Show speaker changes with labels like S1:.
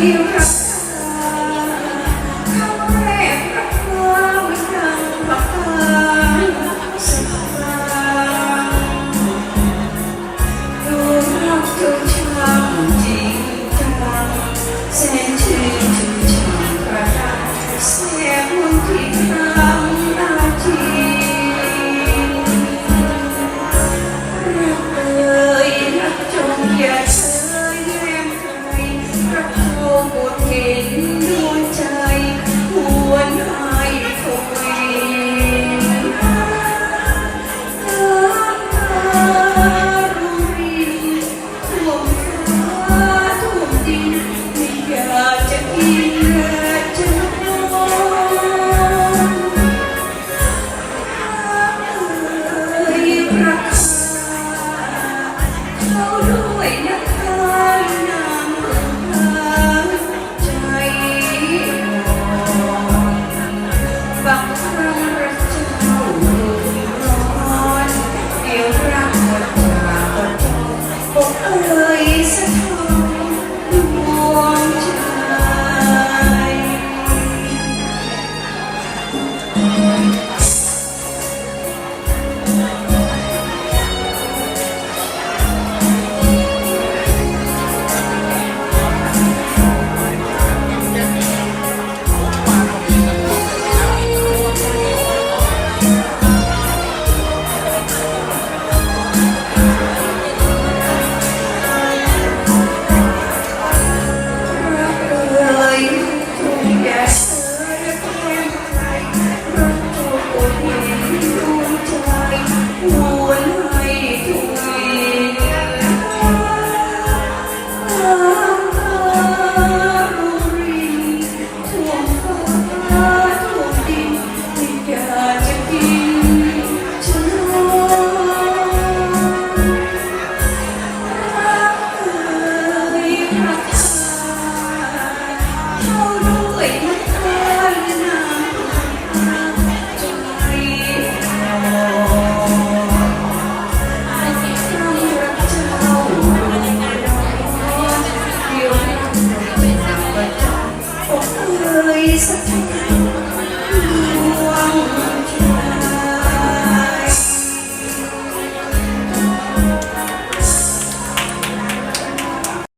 S1: ที่รักเธอคำแกรัเธอเหมือนดังบักตาสักตาดูรักดูช้จริงจังแสนชื่นชื่กระดาษแสนมุ่งที่าทีรักเอ่ยรักจงอย่า เขาด้วยนะ